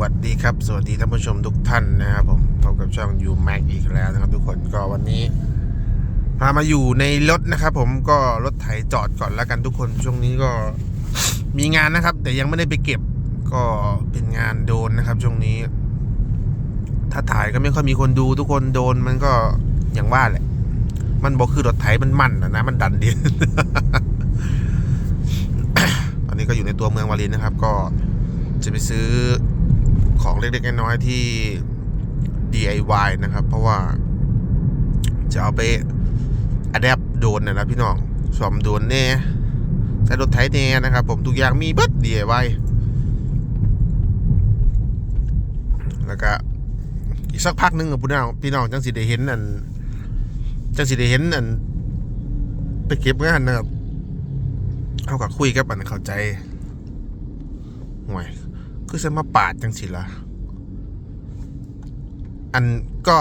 วัสดีครับ สวัสดีท่านผู้ชมทุกท่านนะครับผมพบกับช่องยูแม็กอีกแล้วนะครับทุกคนก็วันนี้ พามาอยู่ในรถนะครับ ผมก็รถไถจอดก่อนแล้วกันทุกคนช่วงนี้ก็มีงานนะครับ แต่ยังไม่ได้ไปเก็บก็เป็นงานโดนนะครับ ช่วงนี้ ถ้าถ่ายก็ไม่ค่อยมีคนดูทุกคนโดนมันก็อย่างว่าแหละ มันบอกคือรถไถมันมันนะนะมันดันดินตอนนี้ก็อยู่ในตัวเมืองวารินนะครับ ก็จะไปซื้อ ของเล็กๆน้อยๆที่ DIY นะครับ เพราะว่าจะเอาไปอัดแอปโดนนะนะพี่น้องสอมโดนแน่ใช้รถไถแน่นะครับ ผมทุกอย่างมีเบัด DIY แล้วก็อีกสักพักนึงกับพี่น้องพี่น้องจังสิได้เห็นอันจังสิได้เห็นอันไปเก็บงานนะครับเขากับคุยกับอันเข้าใจห่วย คือจะมาปาดจังสิละอันก็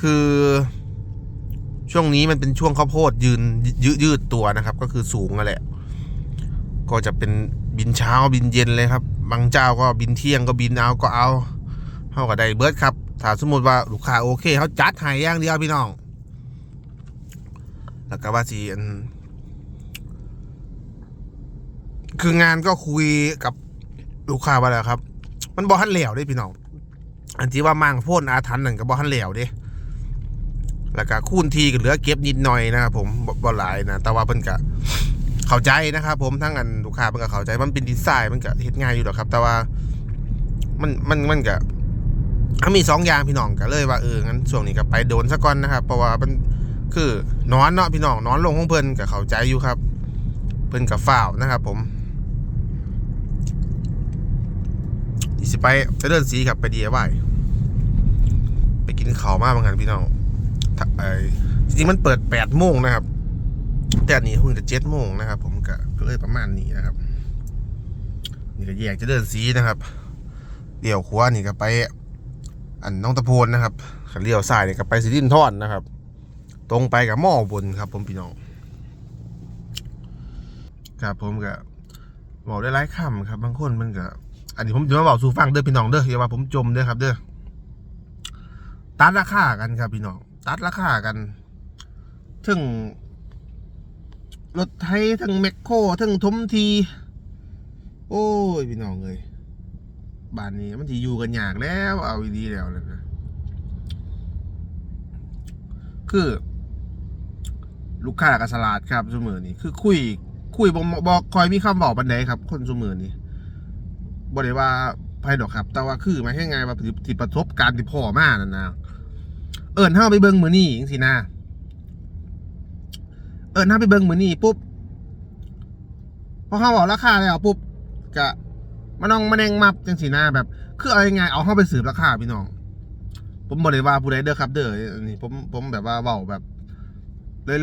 คือช่วงนี้มันเป็นช่วงข้าวโพดยืนยืดยืดตัวนะครับ ก็คือสูงนั่นแหละ ก็จะเป็นบินเช้าบินเย็นเลยครับ บางเจ้าก็บินเที่ยงก็บินเอาก็เอาเท่ากับได้เบิร์ดครับถ้าสมมติว่าลูกค้าโอเคเขาจัดให้อย่างเดียวพี่น้อง แล้วก็ว่าสีอันคืองานก็คุยกับ ลูกค้าว่าแล้วครับ มันบอฮันเหลวด้พี่น้อง อันที่ว่ามั่งพ่นอาถรรพ์นั่นก็บอฮันเหลวเด้แล้วก็คูณทีก็เหลือเก็บนิดหน่อยนะครับผมบ่บ่หลายนะ แต่ว่าเพิ่นก็เข้าใจนะครับ ผมทั้งอันลูกค้าเพิ่นก็เข้าใจ มันเป็นดีไซน์มันก็เฮ็ดง่ายอยู่หรอกครับ แต่ว่ามันมันมันก็ถ้ามีสองอย่างพี่น้องก็เลยว่าเอองั้นช่วงนี้ก็ไปโดนซะก่อนนะครับเพราะว่ามันคือนอนเนาะพี่น้องนอนลงของเพิ่นกับเข้าใจอยู่ครับ เพิ่นกับฝ้าวนะครับ ผม ที่สิไปไปเดินสีครับไปดีไว้ไปกินข้าวมากบางกันพี่น้องไอจริงๆมันเปิดแปดโมงนะครับ แต่อันนี้เพิ่งจะเจ็ดโมงนะครับ ผมก็เลยประมาณนี้นะครับ นี่ก็แยกจะเดินสีนะครับเดี่ยวขวานี่ก็ไป อันน้องตะโพนนะครับขันเลี้ยวซ้ายนี่ก็ไปสิรินทอนนะครับ ตรงไปกับหม้อบนครับ ผมพี่น้องครับผมก็บอกได้หลายคำครับ บางคนมันก็ อันนี้ผมจะมาบอกสู่ฟังเด้อพี่น้องเด้ออย่าว่าผมจมเด้อครับ เด้อตัดราคากันครับพี่น้องตัดราคากันถึงรถไทยทั้งแมคโครทั้งทมที โอ้ยพี่น้องเลยบ้านนี้มันจะอยู่กันยากแล้ว เอาดีแล้วเลยนะคือ ลูกค้ากับสลาดครับสมือนี้คือคุย คุยบอกบอกคอยมีคำบอกบันไดครับ คนสมือนี้ บอได้ว่าไพ่ดอกครับ แต่ว่าคือมายให้ไงว่าที่ประสบการณ์ที่พ่อมานั่นนะเอิญเท่าไปเบิ้งมือนี่จังสินะเอิญเท่าไปเบิ้งมือนี่ปุ๊บพอเขาบอกราคาแล้วปุ๊บกะมาน้องมาแดงมับจังสินะแบบ คือเอายังไงเอาเข้าไปสืบราคาพี่น้อง ผมบอกเลยว่าผู้ใดเด้อครับ เด้อนี่ผมผมแบบว่าเบาแบบ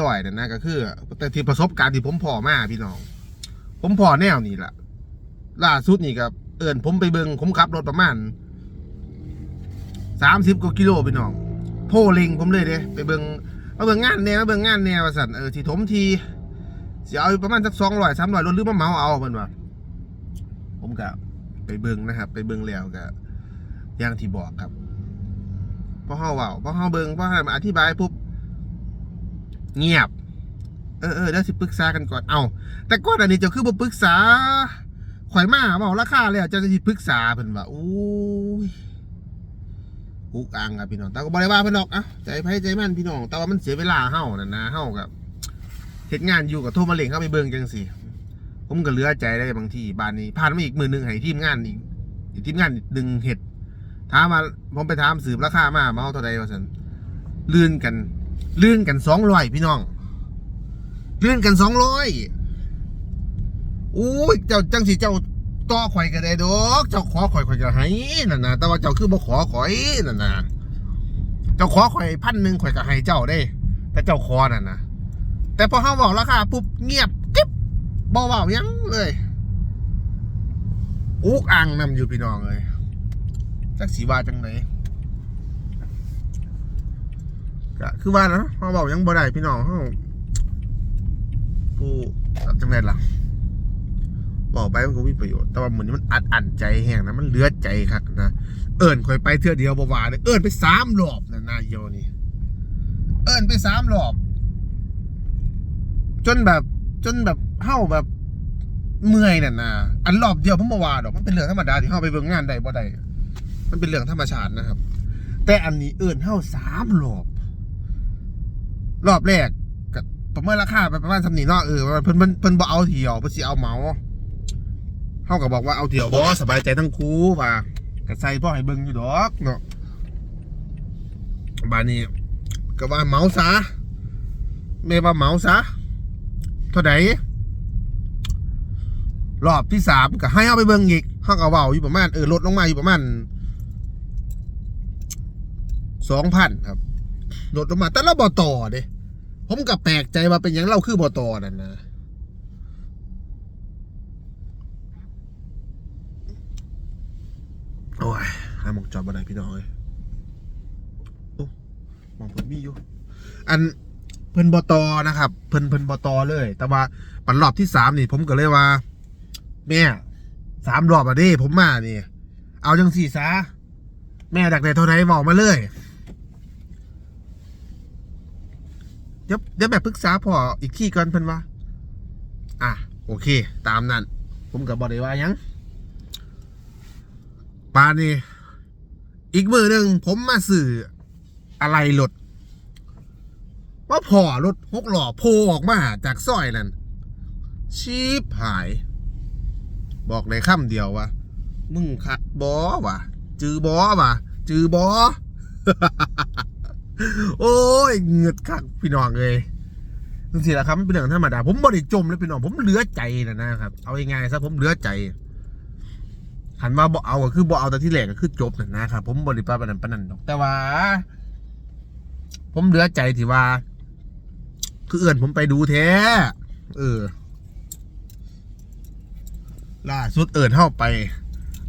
ลอยๆนะนะก็คือ แต่ที่ประสบการณ์ที่ผมพอมาพี่น้อง ผมพอแนวนี้แหละล่าสุดนี่ครับ เอิญผมไปเบิงผมขับรถประมาณสามสิบกว่ากิโลพี่น้องโทรเล็งผมเลยเด้ไปเบิงมาเบิงงานแนวมาเบิงงานแนวว่าสันเออที่ถมทีเสียเอาประมาณสักสองร้อยสามร้อยรถหรือมาเมาเอาเพิ่นว่าผมก็ไปเบิงนะครับ ไปเบิงแล้วก็อย่างที่บอกครับพอเฮาเว้าพอเฮาเบิงพอเฮามาอธิบายปุ๊บเงียบ เออเออเดี๋ยวสิปรึกษากันก่อนเอาแต่ก่อนอันนี้จ้าคือบ่ปรึกษา ข่อยมาเว้าราคาแล้วเจ้าจะสิปรึกษาเพิ่นว่าโอ้ยอุกอังครับพี่น้องแต่ก็บ่ได้ว่าเพิ่นหรอกอะใจไผใจมันพี่น้อง แต่ว่ามันเสียเวลาเฮานั่นนะเฮากับเฮ็ดงานอยู่กับโทรมาเล่งเข้าไปเบิ่งจังซี่ผมก็เหลือใจได้บางทีบ้านนี้ผ่านมาอีกมื้อหนึงให้ทีมงานอีกทีมงานดึงเฮ็ดถามมาผมไปถามสืบราคามาเอาเท่าใดว่าสันลื่นกัน ลื่นกันสองร้อยพี่น้อง ลื่นกันสองร้อย อุ้ยเจ้าจังสิเจ้าต่อข่อยก็ได้ดอกเจ้าขอข่อยข่อยก็ให้นั่นนะแต่ว่าเจ้าคือบ่ขอข่อยนั่นนะเจ้าขอข่อยพันหนึ่งข่อยก็ให้เจ้าได้ แต่เจ้าขอนั่นนะแต่พอเขาบอกราคาปุ๊บเงียบกิ๊บบ่เว้ายังเลยอุกอ่างนำอยู่พี่น้องเลยจักสีว่าจังไหนก็คือว่านะเขาบอกยังบ่ได้พี่น้องเขาผู้จังไดล่ะ บอกไปมันก็มีประโยชน์ แต่ว่าเหมือนมันอัดอั้นใจแห้งนะ มันเลือดใจคักนะ เอิญคอยไปเทื่อเดียวบ่ว่าเลยเอิญไปสามรอบนะนายโยนี่ เอิญไปสามรอบ จนแบบ จนแบบเฮาแบบเมื่อยน่ะนะอันรอบเดียวผมบ่ว่าดอก มันเป็นเรื่องธรรมดาที่เฮาไปเบิ่งงานได้บ่ได้มันเป็นเรื่องธรรมชาตินะครับ แต่อันนี้เอิญเฮาสามรอบ รอบแรกก็ประเมินราคาไปประมาณสำนีเนาะเออเพิ่นเพิ่นเพิ่นบ่เอาเที่ยวเพิ่นสิเอาเมา เฮาก็บอกว่าเอาเที่ยวบ่สบายใจทั้งคู่ว่าก็ใส่พ่อให้เบิ่งอยู่ดอกเนาะบานี้ก็ว่าเมาซะแม่ว่าเมาซะเท่าใดรอบที่สามก็ให้เอาไปเบิ่งอีกเฮาก็เว้าอยู่ประมาณเออลดลงมาอยู่ประมาณสองพันครับลดลงมาแต่เราบ่ต่อเด้ผมก็แปลกใจว่าเป็นหยังเราคือบ่ต่อนั่นนะ อ้ยหามองจอดบ่ไดพี่น้องเอ้ยโอ้หมองเพิ่นมีอยู่ อันเพิ่นบ่ต่อนะครับ เพิ่นเพิ่นบ่ต่อเลย แต่ว่าปันรอบที่สามนี่ ผมก็เลยว่า แม่สามรอบอะด้ผมมานี่เอาจังสี่ซะแม่ดักได้เท่าไหร่บอกมาเลยเดี๋ยวเดี๋ยวแบบปรึกษาพ่ออีกที่ก่อนเพิ่นว่า อะ โอเค ตามนั้น ผมกับบอได้ว่ายัง ปานนี่อีกมือหนึ่งผมมาสื่ออะไรรถว่าพอรถหกหล่อโผล่ออกมาจากซอยนั่นชีพหาย บอกในคำเดียวว่ามึงคัดบอวะจือบอวะจือบอโอ้ยเงือดคักพี่น้องเลยจริงๆแล้วครับเป็นเรื่องธรรมดาผมบริจมเลยพี่น้องผมเหลือใจนะนะครับ เอายังไงซะผมเหลือใจ หันมาบอกเอาก็คือบอกเอาแต่ที่แหลกก็คือจบนะนะครับผมบริปาปนนันปนันดอก แต่ว่า ผมเหลือใจที่ว่า คือเอื่อนผมไปดูแท้เออล่าสุดเอื่นเข้าไป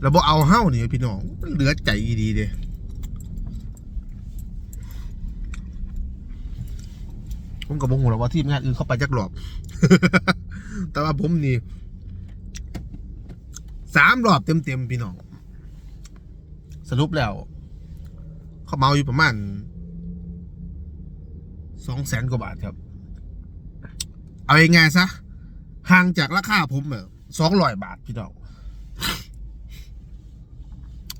แล้วบอกเอาเฮ้านี่พี่น้องเหลือใจดีเด้ผมกับผมหัวเราว่าทีมงานอื่นเข้าไปจักหลอบ แต่ว่าผมนี่ สามรอบเต็มๆพี่น้อง สรุปแล้ว เขาเมาอยู่ประมาณสองแสนกว่าบาทครับ เอายังไงซะห่างจากราคาผมสองร้อยบาทพี่น้อง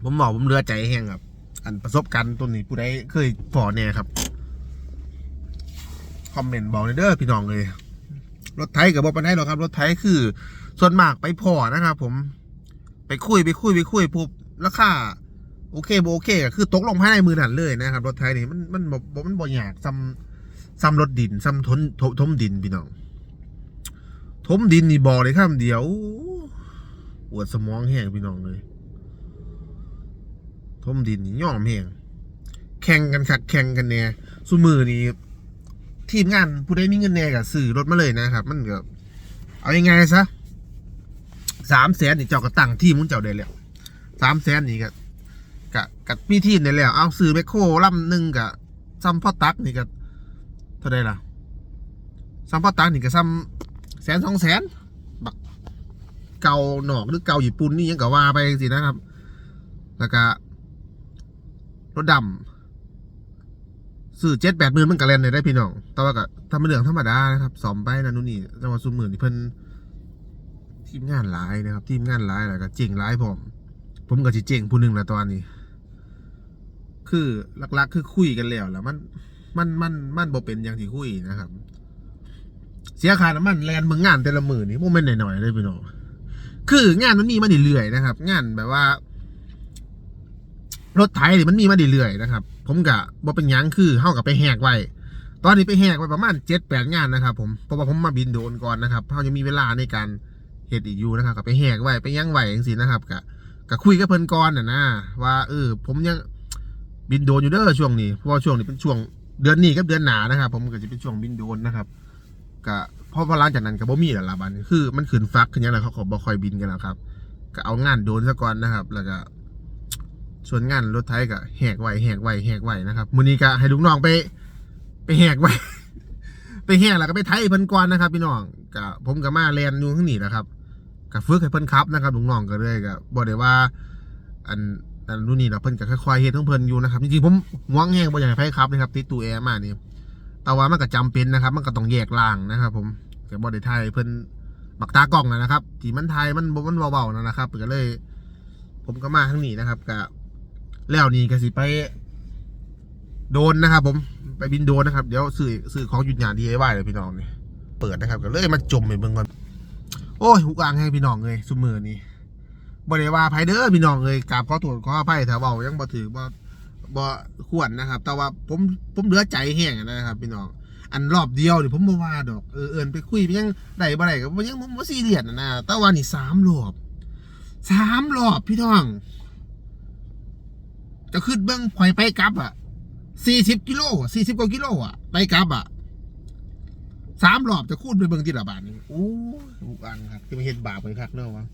ผมบอกผมเรือใจแห้งครับ อันประสบการณ์ตัวนี้ผู้ใดเคยพอแน่ครับ คอมเมนต์บอกเลยเด้อพี่น้องเลย รถไทยกับบอกปันได้หรอกครับ รถไทยคือ ส่วนมากไปพอนะครับผม ไปคุยไปคุยไปคุยปุ๊บราคาโอเคบโอเคก็คือตกลงภายในมือนั่นเลยนะครับ รถไทยนี่มันมันบ่บ่มันบ่อยากซ้ำซ้ำรถดินซ้ำทนททมดินพี่น้องทมดินนี่บอกเลยคำเดียวปวดสมองแห้งพี่น้องเลยทมดินนี่ย่อมแห้งแข่งกันคักแข่งกันแน่สุมือนี่ทีมงานผู้ใดมีเงินแน่กับสื่อรถมาเลยนะครับ มันก็เอายังไงซะ สามแสนนี่เจ้าก็ตั้งทีมมุนเจ้าได้แล้วสามแสนนี่ก็กะกับมีทีมได้แล้ว เอาสื่อแมคโครลำหนึ่งกับซัมพ่อตักนี่ก็เท่าไดล่ะซัมพ่อตักนี่ก็ซัมแสนสองแสนบักเกาหนอกหรือเกาญี่ปุ่นนี่ยังก็ว่าไปสินะครับ แล้วก็รถดำสื่อเจ็ดแปดหมื่นมันก็แล่นได้ได้พี่น้อง แต่ว่าก็ทำเป็นเรื่องธรรมดานะครับสอมไปนะนู่นนี่แต่ว่าซุมหมื่นที่เพิ่น ทีมงานหลายนะครับ ทีมงานหลายแล้วก็เจ๋งหลายผมผมก็สิเจ๋งผู้หนึ่งแหละตอนนี้ คือหลักๆ คือคุยกันแล้วแล้วมันมันมันมันบ่เป็นอย่างที่คุยนะครับ เสียค่าน้ำมันแลนเมืองงานแต่ละหมื่นนี่โมเมนต์หน่อยๆเลยพี่น้องคืองานมันมีมาเรื่อยๆนะครับ งานแบบว่ารถไถนี่มันมีมาเรื่อยๆนะครับ ผมกะบ่เป็นยังคือเฮากับไปแหกไว้ ตอนนี้ไปแหกไว้ประมาณเจ็ดแปดงานนะครับ ผมเพราะว่าผมมาบินโดนก่อนนะครับเฮาจะมีเวลาในการ เฮ็ดอีกอยู่นะครับก็ไปแหกไว้ไปยั่งไหว้จังซี่นะครับกะกะคุยกับเพิ่นก่อนน่ะนะว่าเออผมยังบินโดนอยู่เด้อช่วงนี้เพราะว่าช่วงนี้เป็นช่วงเดือนนี้กับเดือนหนานะครับ ผมก็จะเป็นช่วงบินโดนนะครับกะเพราะว่าหลังจากนั้นก็บ่มีแล้วล่ะบัดนี้คือ มันขึ้นฟักขึ้นยังแล้วเขาก็บ่ค่อยบินกันแล้วครับก็เอางานโดนซะก่อนนะครับ แล้วก็ส่วนงานรถไทยก็แหกไว้แหกไว้แหกไว้นะครับมือนี้ก็ให้ลูกน้องไป ไปแหกไว้ไปแหกแล้วก็ไปไทยเพิ่นก่อนนะครับ พี่น้องก็ผมก็มาแลนอยู่ข้างนี้นะครับ กับฝึกให้เพิ่นครับนะครับน้องก็เลยก็บ่ได้ว่า อันอันนู่นนี่เนาเพิ่นก็ค่อยๆเฮ็ดของเพิ่นอยู่นะครับจริงๆผมหวงแฮงบ่อยากให้ไผครับนะครับติดตู้แอร์มานี่แต่ว่ามันก็จำเป็นนะครับ มันก็ต้องแยกล่างนะครับ ผมก็บ่ได้ถ่ายเพิ่นบักตากล้องนะครับที่มันถ่ายมันมันเบาๆนะครับก็เลย ผมก็มาทางนี้นะครับก็แล้วนี่ก็สิไปโดนนะครับ ผมไปบินโดนนะครับ เดี๋ยวซื้อซื้อของหยุดงาน DIY เลยพี่น้องนี่เปิดนะครับ ก็เลยมาจมไปเบิ่งก่อน โอ้ยหุกอ่างให้พี่น้องเลยซุมือนี้บ่ได้ว่าไผเด้อพี่น้องเลยกราบขอโทษขออภัยถ้าเว้ายังบ่ถือบ่บ่ควรนะครับ แต่ว่าผมผมเหลือใจแห้งนะครับ พี่น้องอันรอบเดียวนี่ผมบ่ว่าดอกเออเอินไปคุยไปยังได้บ่ได้ก็บ่ยังผมบ่ซีเรียสนะนะแต่ว่านี่สามรอบสามรอบพี่น้อง จะขึ้นเบื้องข่อยไปกลับอะสี่สิบกิโลสี่สิบกว่ากิโลอะไปกลับอะ สามรอบจะคูดไปเบื้องที่ละบาทนี่โอ้ยอุกอังครับจะมาเห็นบาปไปครับเนาะวะ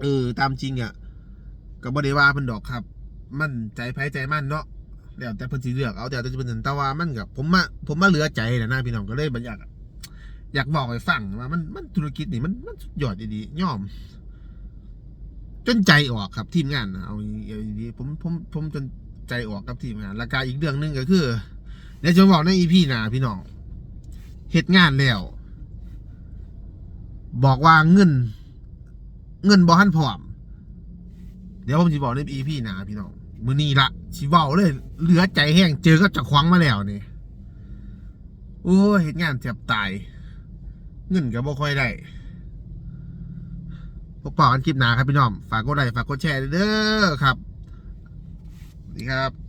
เออ ตามจริงอะก็บ่ได้ว่าเพิ่นดอกครับ มันใจไผใจมั่นเนาะแล้วแต่เพิ่นสิเลือกเอาแต่จะเป็นแต่ว่ามันกับผมมาผมมาเหลือใจนะนะพี่น้องก็เลยบัญญัติอยากบอกให้ฟังว่ามันมันธุรกิจนี่มันมันสุดยอดดีๆย่อม จนใจออกครับทีมงานเอาเอาดีๆผมผมผมจนใจออกกับทีมงานแล้วก็อีกเรื่องหนึ่งก็คือเดี๋ยวจะบอกในอีพีหน้าพี่น้อง เหตุงานแล้ว บอกว่าเงิน เงินบอหันพร้อม เดี๋ยวผมจะบอกในอีพีหนาพี่น้องมือนี้ละชิเว้าเลย เหลือใจแห้งเจอก็จะคว้างมาแล้วนี่โอ้เหตุงานเจ็บตาย เงินก็บ่ค่อยได้พบปะกันคลิปหนาครับพี่น้อง ฝากกดไลค์ฝากกดแชร์เด้อครับสวัสดีครับ